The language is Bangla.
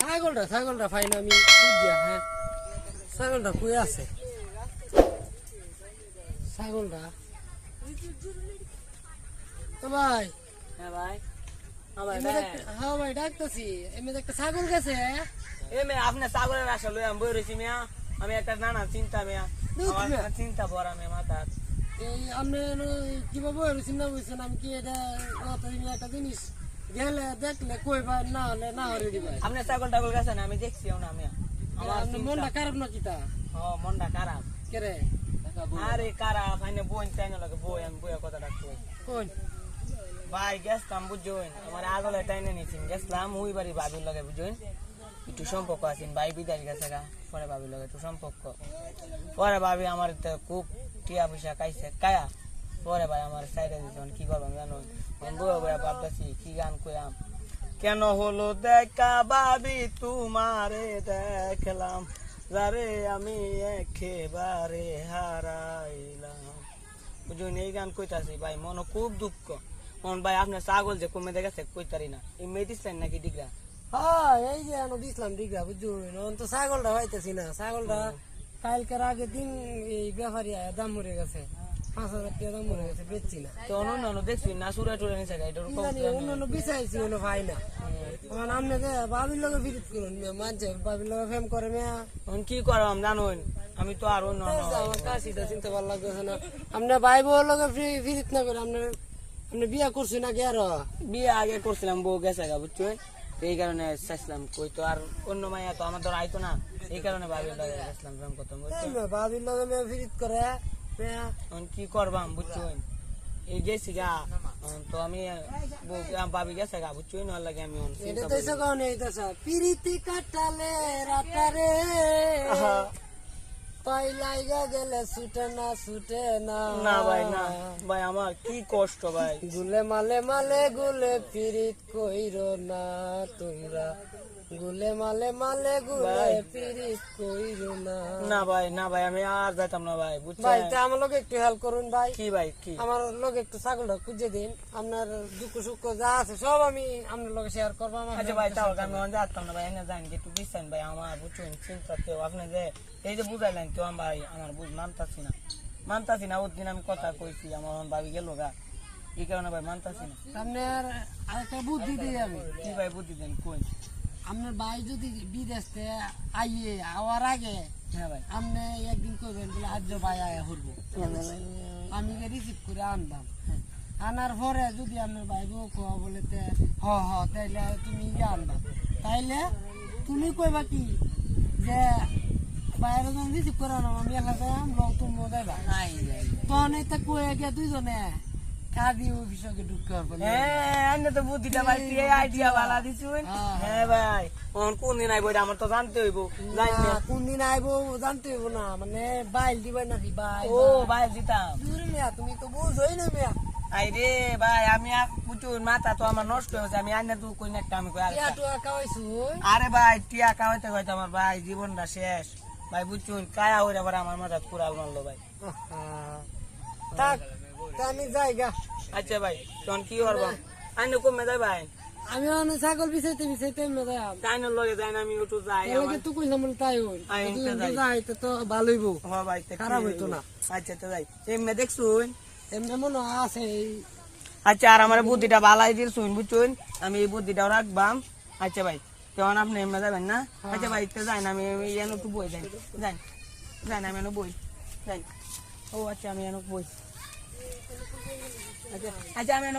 ছাগলটা ছাগলটা ফাইন আমি হ্যাঁ। ছাগলটা কই আছে? ছাগলটা? তো ভাই। হ্যাঁ ভাই। এমনি দেখ- হ্যাঁ। ভাই ডাকতেছি। এমনি একটা ছাগল গেছে। এ মে আপনি সাগরের আশা লই আমি বই রয়েছি মিয়া। আমি একটা নানা চিন্তা মিয়া। আমার চিন্তা পড়া মিয়া মাথা এই আপনি কীভাবে হয়েছেন না বুঝছেন আমি কি এটা একটা জিনিস গেলে দেখলে কই ভাই না হলে না হরে দিবে? আপনি ছাগল টাগল আমি দেখছিও না আমার মনটা খারাপ না কিতা ও মনটা খারাপ। কে রে? আরে খারাপ আইনে বই তাই না লাগে বই আমি বইয়ের কথা ডাকবো কোন ভাই গেছলাম বুঝছেন? আমার আগলে টাইনে নিয়েছেন গেছলাম ওই বাড়ি ভাবির লগে বুঝছেন? একটু সম্পর্ক আছেন ভাই বিদায় গেছে গা, পরে ভাবি লগে একটু সম্পর্ক। পরে ভাবি আমার তো খুব টিয়া পয়সা খাইছে কায়া পরে ভাই আমার সাইডে দিচ্ছেন কি করবাম জানো? ভাবতেছি, কি গান কইয়াম কেন হলো দেখা ভাবি, তোমারে দেখলাম। যারে আমি একেবারে হারাইলাম। বুঝুন, এই গান কইতাছি ভাই মনে খুব দুঃখ। মন ভাই আপনার ছাগল যে কমে দেখেছে, কইতারি না। এই মেডিসিন নাকি ডিগ্রা? হ্যাঁ এই যে আনো দিছিলাম ডিগরা বুঝুন অন তো ছাগলটা হইতেছি না। ছাগলটা কালকের আগে দিন এই ব্যাপারী আয়া দাম মরে গেছে। পাঁচ হাজার টাকা দাম মরে গেছে বেচছি না। তো অন্য অন্য দেখছি না সুরে টুরে নিছে গাইডর কি জানি অন্যান্য বিচাইছি কোনো ভাই না। এখন আপনি বাবির লগে ফিরিত করুন মেয়া মানছে বাবির লগে ফেম করে মেয়া। কি করবাম জানুন আমি তো আর অন্য আমার কাশিটা চিনতে ভালো লাগতেছে না আপনার ভাই বউর লগে ফি- ফিরিত না করে আপনার আপনি বিয়া করছেন নাকি আরও? বিয়ে আগে করছিলাম বউ গেছে গা বুঝছেন এই কারণে চাইছিলাম কই তো আর অন্য মাইয়া তো আমার ধর আইতো না এই কারণে বাবির লাগে গেছিলাম প্রেম করতাম বাবির লগে মেয়া ফিরিত করে? এখন কি করবাম বুঝছেন এই গেছি গা তো আমি বাবি গেছে গা বুঝছেন না লাগে আমি এটা তো পিরিতি কাটালে রাতারে। পাই লাইগা গেলে ছুটে না ছুটে না। না ভাই না। ভাই আমার কি কষ্ট ভাই। গুলে মালে মালে গুলে পিরিত কইরো না তোমরা। গুলে মালে মালে গুলে পিরিত কইরো না। না ভাই না ভাই আমি আর যাইতাম না ভাই ভাই তা আমার একটু হেল্প করুন ভাই। কি ভাই কি? আমার লোক একটু ছাগলটা খুঁজে দিন। আপনার দুঃখ সুখ যা আছে সব আমি আপনার লোকে শেয়ার করব আমার আচ্ছা ভাই তাও আমি অন যাতাম না ভাই এনে জানি যে একটু বিশ্বান ভাই আমার বুঝছেন চিন্তা তো আপনি যে এই যে বুঝাইলেন তো আমার ভাই আমার বুঝ মানতাছি না। মানতাছি না ওর দিন আমি কথা কইছি আমার ভাবি গেল গা। এই কারণে ভাই মানতাছি না। আপনার আরেকটা বুদ্ধি দিই আমি। কি ভাই বুদ্ধি দেন কই? আপনার ভাই যদি বিদেশ থেকে আইয়ে আওয়ার আগে হ্যাঁ ভাই। আপনি একদিন করবেন বলে আজ ভাই আয়া হরবো আমি রিসিভ করে আনবাম আনার পরে যদি আপনার ভাই বউ কোয়া বলে তে হ হ তাইলে তুমি ইয়ে আনবা। তাইলে তুমি কইবা কি যে বাইরে যখন রিসিভ করে আনো আমি এলা যাইম লও তুমি যাইবা। তখন এটা কয়ে গিয়ে দুইজনে কাদি অফিসকে ঢুকতে পারব না। হ্যাঁ আইনে তো বুদ্ধিটা ভাই তুই আইডিয়া বালা দিছুন। হ্যাঁ। হ্যাঁ ভাই অন কোন দিন আইবো এটা আমার তো জানতে হইব। জানি কোন দিন আইবো জানতে হইব না মানে বাইল দিবে নাকি ও ভাই দূর মিয়া তুমি তো বুঝোই না মিয়া। ভাই আমি মাথা তো আমার নষ্ট হয়েছে আমি আইনে তো কই না কই খাওয়াইছু? আরে ভাই টিয়া খাওয়াইতে খাওয়াইতে আমার ভাই জীবনটা শেষ। ভাই বুঝছুন কায়া হইরা আবার আমার মাথা কুড়াল মারলো ভাই। থাক তা আমি যাই গা আচ্ছা ভাই তখন কি করব? আইনে কমে যাই ভাই? আমি অনেক ছাগল বিছাইতে বিছাইতে এমনি যাই আইনের লগে যাই না আমি একটু যাই এলাকে তো কইলাম তাই হই? যাই। তো তো ভালোই বউ হ ভাই খারাপ হইতো না। আচ্ছা তো যাই। এমনি দেখছুন? এমনি মনে আছে আচ্ছা আর আমার বুদ্ধিটা বালাই দিল শুন বুঝছুন? আমি এই বুদ্ধিটাও রাখবাম। আচ্ছা ভাই তখন আপনি এমনি যাবেন না? আচ্ছা ভাই তো যাই না আমি আমি এনে একটু বই যাই যাই যাই না আমি এনে বই। যাই। ও আচ্ছা আমি এনে বই। আচ্ছা আচ্ছা আমি এনে